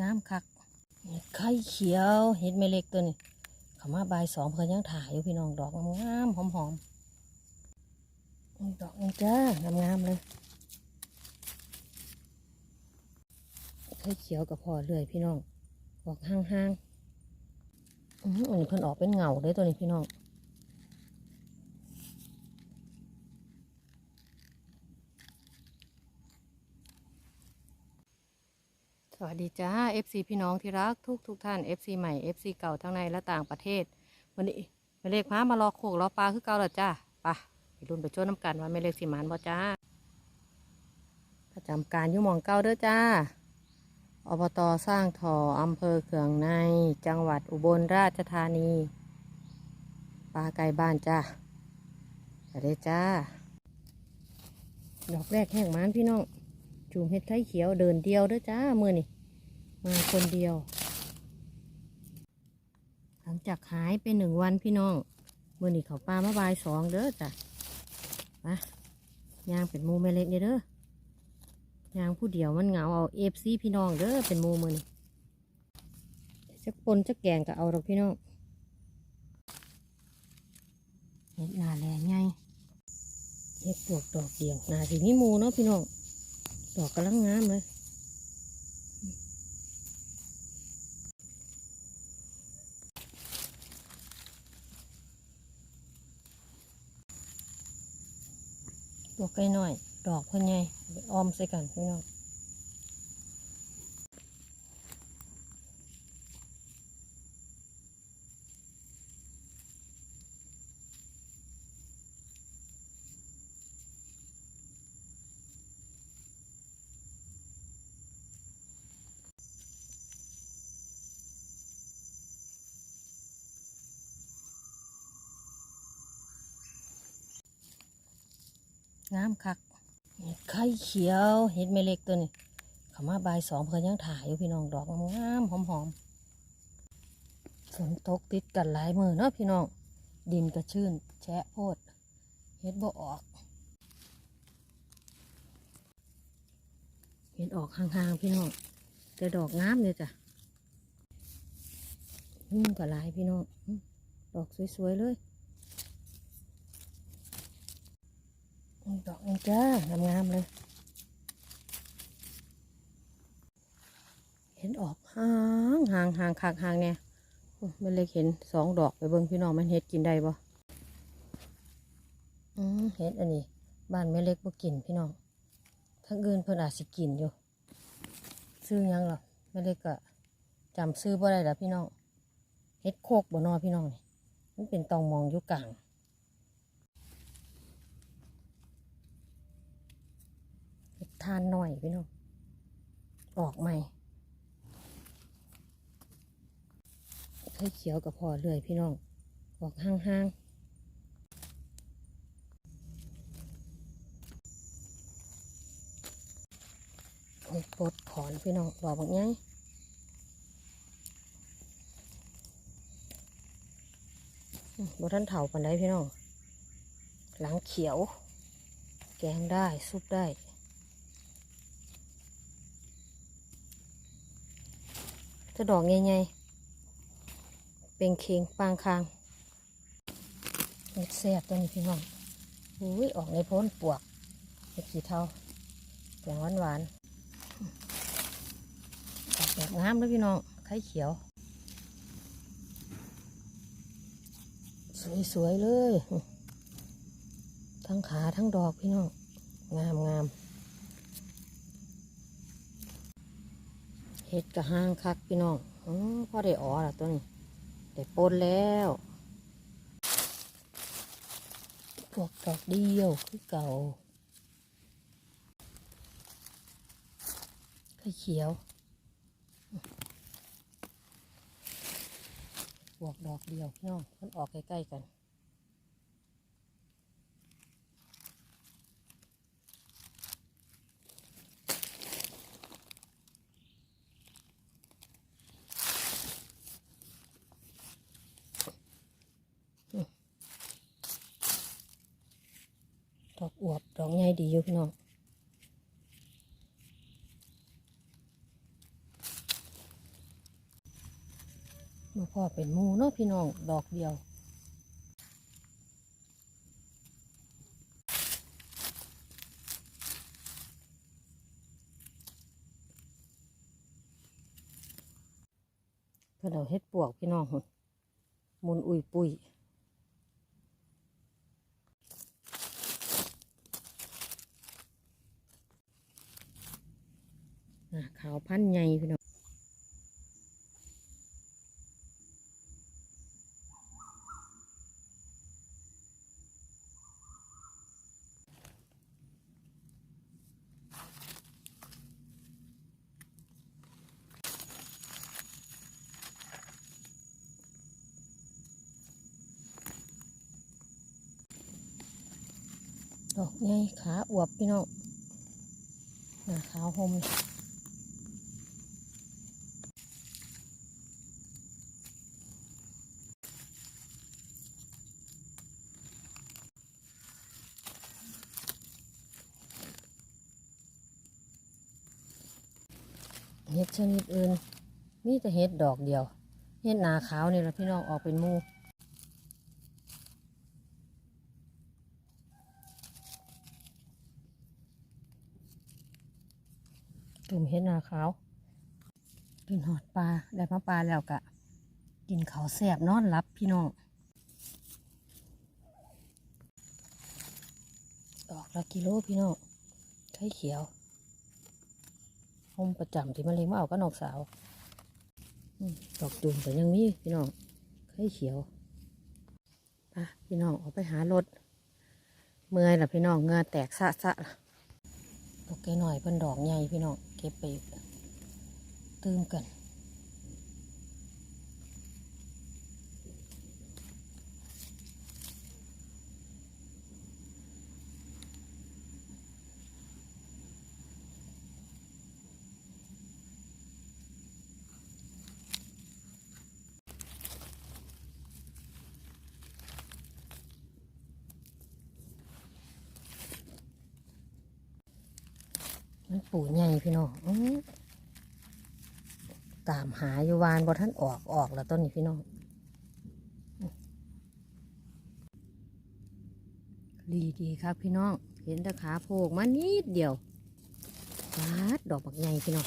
งามคักไข่เขียวเห็ดเมเล็กตัวนี้ขามาบายสองเพิ่นยังถ่ายอยู่พี่น้องดอกงามหอมๆอีกดอกนึงจ้างามๆเลยไข่เขียวกับพอเรื่อยพี่น้องออกห่างๆอื้อหืออันนี้เพิ่นออกเป็นเงาเลยตัวนี้พี่น้อง วัสดีจ้า FC พี่น้องที่รักทุกทุกท่าน FC ใหม่ FC เก่าทั้งในและต่างประเทศวันนี้แม่เล็กพามารอโขกรอปลาคือเก่าแล้วจ้าปะไปรุ่นไปช่วยน้ำกันว่าแม่เล็กสิหมานบ่จ้า ประจำการยู่มองเก่าเด้อจ้าอบตสร้างถออำเภอเขืองในจังหวัดอุบลราชธานีปลาไก่บ้านจ้าไปเลยจ้า ดอกแรกแห้งมานพี่น้อง จูงเห็ดไข่เขียวเดินเดียวเด้อจ้ามือนี่มาคนเดียว หลังจากหายไปหนึ่งวันพี่น้องมือนี่เขาปลามาบายสองเด้อจ้ะมาย่างเป็นมูแม่เล็กเด้อย่างผู้เดียวมันเหงาเอาเอฟซีพี่น้องเด้อเป็นมูมือนี่จักปนจักแกงก็เอาดอกพี่น้องเห็ดหนาแลไงเห็ดปวกดอกเดียวหนาสีมีหมูเนาะพี่น้อง ดอกกำลังงามเลยดอกไก่น้อย ดอกเพ่นใหญ่ไปอ้อมใส่กันพี่น้อง งามคักเห็ดไข่เขียว เห็ดเมล็กตัวนี้ขามาบายสองเพิ่นยังถ่ายอยู่พี่น้องดอกงามๆหอมฝนตกติดกันหลายมือเนาะพี่น้อง ดินกระชื้นแฉะโพดเห็ดบ่ออก เห็ดออกห่างๆพี่น้องแต่ดอกงามเลยจ้ะนี่ก็หลายพี่น้อง ดอกสวยๆเลย อีก ดอกหนึงจ้างามๆเลย เห็นออกห่างห่างห่างคักห่างเนี่ยมันเลยเห็นสองดอกไปเบิ่งพี่น้องมันเห็ดกินได้บ่อืมเห็ดอันนี้ บ้านแม่เล็กบ่กินพี่น้องทั้งอื่นเพิ่นอาจสิกินอยู่ ซื้อยังหรอแม่เล็กก็จำซื้อบ่ได้ละพี่น้องเห็ดโคกบ่นอพี่น้องนี่มันเป็นตองมองอยู่กลาง เห็ด ทานหน่อยพี่น้องออกใหม่ไข่เขียวกับพอเรื่อยพี่น้อง ออกห่างๆเห็ดปลดถอนพี่น้องดอกบางไงบท่านเถาปันได้พี่น้อง หลังเขียว แกงได้ ซุปได้ จะดอกใหญ่ๆเป็นเคียงปางคางเห็ดแซ่บตัวนี้พี่น้องอุ้ยออกในโพ้นปวกเห็ดสีเทาอย่างหวานหวานๆออกแบบงามเลยพี่น้องไข่เขียว สวยๆเลย ทั้งขาทั้งดอกพี่น้อง งามงาม ห็ดกระห้างคักพี่น้องออพอได้อ๋อละตัวนี้ได้ปนแล้วพวกดอกเดียวคือเก่าไข่เขียวพวกดอกเดียวพี่น้องมันออกใกล้ๆกัน ดอกอวบ ดีอยู่พี่น้องมาพ่อเป็นมูเนาะพี่น้องดอกเดียวเพื่อเราเฮ็ดปวกพี่น้องหุ่นมุนอุยปุยะขาวพันธุ์ใหญ่พี่น้องดอกใหญ่ขาอวบพี่น้องหน้าขาวหมเลย เห็ดชนิดอื่นมีแต่เห็ดดอกเดียว เห็ดนาขาวนี่แหละพี่น้องออกเป็นมูตุ่มเห็ดนาขาวกินหอดปลาได้มาปลาแล้วกะ กินเขาแสบนอนรับพี่น้องดอกละกิโลพี่น้องไข่เขียว ห้มประจำที่มันเลี้ยงมาเอาก็นอกสาวดอกจุ่มแต่ยังมีพี่น้องไข่เขียวปะพี่น้องออกไปหารถเมื่อยละพี่น้องเงาแตกสะสะละดอกแกหน่อยเป็นดอกใหญ่พี่น้องเก็บไปตืมกัน ปูใหญ่พี่น้องตามหาอยู่วานบ่ท่านออกออกแล้วต้นนี้พี่น้องดีดีครับพี่น้อง เห็นตะขาโผล่มานิดเดียวฟาดดอกบักใหญ่พี่น้อง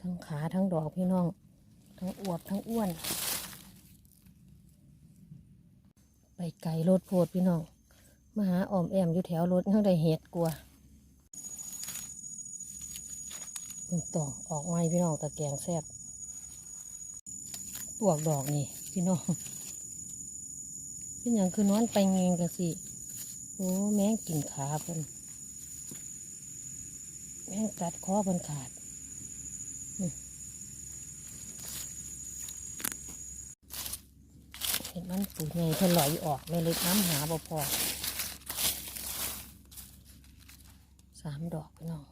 ทั้งขาทั้งดอกพี่น้อง ทั้งอวบทั้งอ้วน ไปไกลรถโพดพี่น้องมาหาออมแอมอยู่แถวรถยังได้เห็ดกลัวมันต่อออกไม้พี่น้องตะแกงแซบปวกดอกนี่พี่น้องเป็นอย่างคือนอนไปเงงกันสิโอ้แมงกินขาเพิ่นแมงกัดคอเพิ่นขาด เห็น มันปูใหญ่เพิ่นลอยออกเลยเลยน้ำหาบ่พอสามดอกพี่น้อง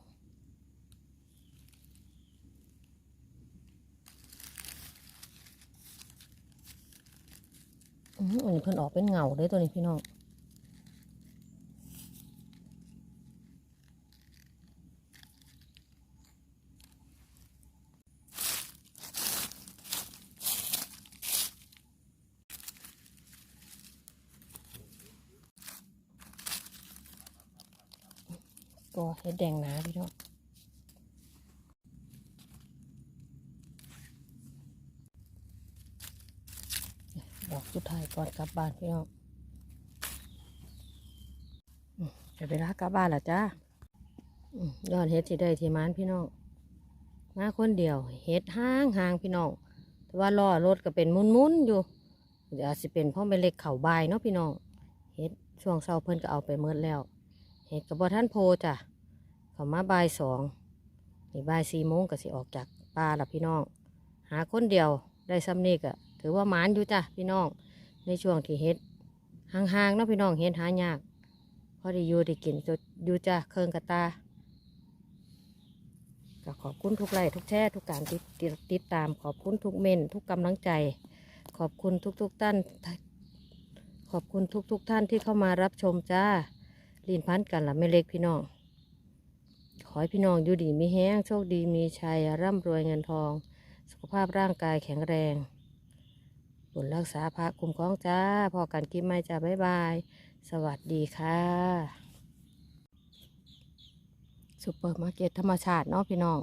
อืออันนี้เพิ่นออกเป็นเงาเลยตัวนี้พี่น้อง ก็เห็ดแดงหนาพี่น้องดอกสุดท้ายก่อนกลับบ้านพี่น้องจะไปรักกลับบ้านแล้วจ้ายอดเห็ดที่ได้ที่มานพี่น้องมาคนเดียวเห็ดห้างห่างพี่น้องแต่ว่าล้อรถก็เป็นมุนมุนอยู่เดี๋ยวอาจสิเป็นเพ่อไปเล็กเข่าบายเนาะพี่น้องเห็ดช่วงเช้าเพิ่นก็เอาไปเมิดแล้ว เห็ดกับบ่ท่านโพจ้ะเขามาบ่ายสองนี่บ่ายสี่โมงก็สิออกจากป่าละพี่น้อง หาคนเดียวได้ซ้ำนี่ก็ถือว่าหมานอยู่จ้ะพี่น้อง ในช่วงที่เฮ็ดห่างๆเนาะพี่น้องเฮ็ดหายากพอได้อยู่ได้กินจดอยู่จ้ะเครื่องกระตาก็ขอบคุณทุกไลค์ทุกแชร์ทุกการติดตดติดตามขอบคุณทุกเมนทุกกำลังใจ ขอบคุณทุกๆท่านขอบคุณทุกๆท่านที่เข้ามารับชมจ้า ลินพันกันละไม่เล็กพี่น้อง ขอให้พี่น้องอยู่ดีมีแห้งโชคดีมีชัยร่ำรวยเงินทอง สุขภาพร่างกายแข็งแรงบุญรักษาพระคุ้มครองจ้า พอกันกินไม่จ้าบ๊ายบาย สวัสดีค่ะซูเปอร์มาร์เก็ตธรรมชาติเนาะพี่น้อง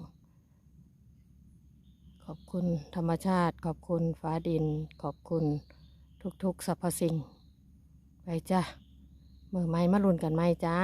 ขอบคุณธรรมชาติ ขอบคุณฟ้าดิน ขอบคุณทุกๆสรรพสิ่ง ไปจ้า มือไม้มาลุนกันไหมจ้า